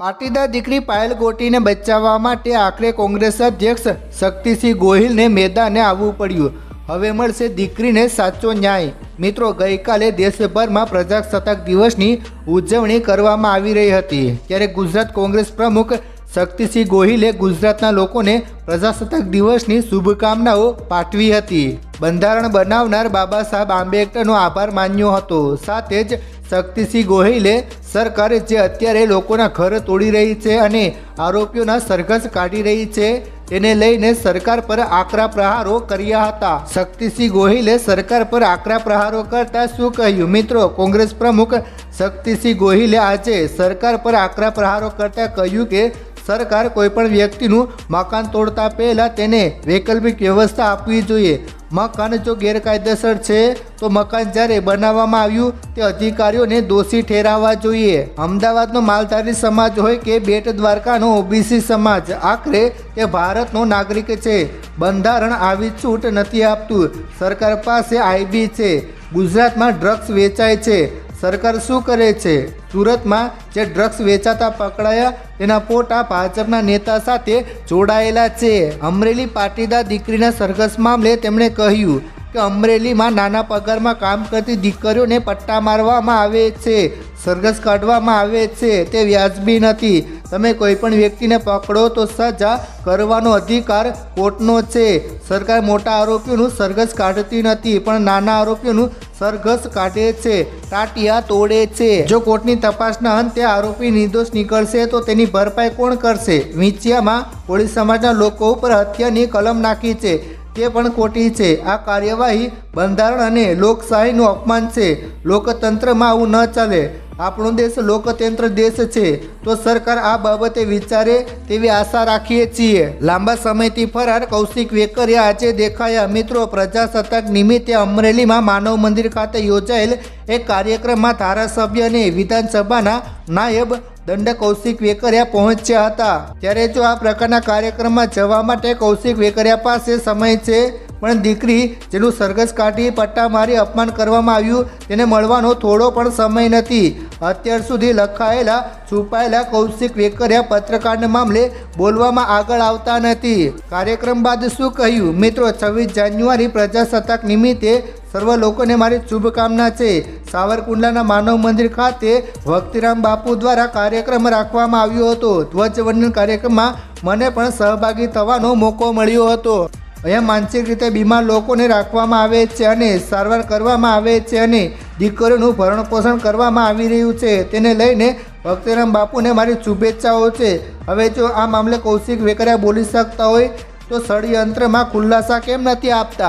પાટીદાર દીકરી પાયલ ગોટીને બચાવવા માટે આખરે કોંગ્રેસ અધ્યક્ષ શક્તિસિંહ ગોહિલને મેદાને આવવું પડ્યું. હવે મળશે દીકરીને સાચો ન્યાય. મિત્રો, ગઈકાલે દેશભરમાં પ્રજાસત્તાક દિવસની ઉજવણી કરવામાં આવી રહી હતી. ત્યારે ગુજરાત કોંગ્રેસ પ્રમુખ શક્તિસિંહ ગોહિલે ગુજરાતના લોકોને પ્રજાસત્તાક દિવસની શુભકામનાઓ પાઠવી હતી. બંધારણ બનાવનાર બાબા સાહેબ આંબેડકરનો આભાર માન્યો હતો. સાથે જ શક્તિસિંહ ગોહિલે સરકાર જે અત્યારે લોકોના ઘર તોડી રહી છે અને આરોપીઓના સરઘસ કાઢી રહી છે તેને લઈને સરકાર પર આકરા પ્રહારો કર્યા હતા. શક્તિસિંહ ગોહિલે સરકાર પર આકરા પ્રહારો કરતા શું કહ્યું? મિત્રો, કોંગ્રેસ પ્રમુખ શક્તિસિંહ ગોહિલે આજે સરકાર પર આકરા પ્રહારો કરતા કહ્યું કે સરકાર કોઈપણ વ્યક્તિનું મકાન તોડતા પહેલાં તેને વૈકલ્પિક વ્યવસ્થા આપવી જોઈએ. મકાન જો ગેરકાયદેસર છે, તો મકાન જ્યારે બનાવવામાં આવ્યું, તે અધિકારીઓને દોષી ઠેરાવવા જોઈએ. અમદાવાદનો માલધારી સમાજ હોય કે બેટ દ્વારકાનો ઓબીસી સમાજ, આખરે તે ભારતનો નાગરિક છે. બંધારણ આવી છૂટ નથી આપતું. સરકાર પાસે આઈબી છે. ગુજરાતમાં ડ્રગ્સ વેચાય છે. સરકાર શું કરે છે? સુરતમાં જે ડ્રગ્સ વેચાતા પકડાયા, તેના ફોટા ભાજપના નેતા સાથે જોડાયેલા છે. અમરેલી પાટીદાર દીકરીના સરઘસ મામલે તેમણે કહ્યું કે અમરેલીમાં નાના પગારમાં કામ કરતી દીકરીઓને પટ્ટા મારવામાં આવે છે, સરઘસ કાઢવામાં આવે છે, તે વ્યાજબી નથી. તમે કોઈ પણ વ્યક્તિને પકડો તો સજા કરવાનો અધિકાર કોર્ટનો છે. સરકાર મોટા આરોપીઓનું સરઘસ કાઢતી નથી, પણ નાના આરોપીઓનું સરઘસ કાઢે છે ટાટિયા તોડે છે. જો કોર્ટની તપાસના અંતે આરોપી નિર્દોષ નીકળશે તો તેની ભરપાઈ કોણ કરશે? વિંચિયામાં કોળી સમાજના લોકો ઉપર હત્યાની કલમ નાખી છે. તે પણ ખોટી છે. આ કાર્યવાહી બંધારણ અને લોકશાહીનું અપમાન છે. લોકતંત્રમાં આવું ન ચાલે. આપણો દેશ લોકતંત્ર દેશ છે. તો સરકાર આ બાબતે વિચારે તેવી આશા રાખીએ છીએ. લાંબા સમયથી ફરાર કૌશિક વેકરિયા આજે દેખાયા. મિત્રો, પ્રજાસત્તાક નિમિત્તે અમરેલીમાં માનવ મંદિર ખાતે યોજાયેલ એક કાર્યક્રમમાં ધારાસભ્ય અને વિધાનસભાના નાયબ દંડ કૌશિક વેકરિયા પહોંચ્યા હતા. ત્યારે જો આ પ્રકારના કાર્યક્રમમાં જવા માટે કૌશિક વેકરિયા પાસે સમય છે, પણ દીકરી જેનું સરઘસ કાઢી પટ્ટા મારી અપમાન કરવામાં આવ્યું, તેને મળવાનો થોડો પણ સમય નથી. અત્યાર સુધી લખાયેલા, છુપાયેલા કૌશિક વેકરિયા પત્રકારના મામલે બોલવામાં આગળ આવતા નથી. કાર્યક્રમ બાદ શું કહ્યું? મિત્રો, છવ્વીસ જાન્યુઆરી પ્રજાસત્તાક નિમિત્તે સર્વ લોકોને મારી શુભકામના છે. સાવરકુંડલાના માનવ મંદિર ખાતે ભક્તિરામ બાપુ દ્વારા કાર્યક્રમ રાખવામાં આવ્યો હતો. ધ્વજવંદન કાર્યક્રમમાં મને પણ સહભાગી થવાનો મોકો મળ્યો હતો. અહીંયા માનસિક રીતે બીમાર લોકોને રાખવામાં આવે છે અને સારવાર કરવામાં આવે છે અને દીકરીનું ભરણ પોષણ કરવામાં આવી રહ્યું છે. તેને લઈને ભક્તિરામ બાપુને મારી શુભેચ્છાઓ છે. હવે જો આ મામલે કૌશિક વેકરિયા બોલી શકતા હોય તો ષડયંત્રમાં ખુલાસા કેમ નથી આપતા?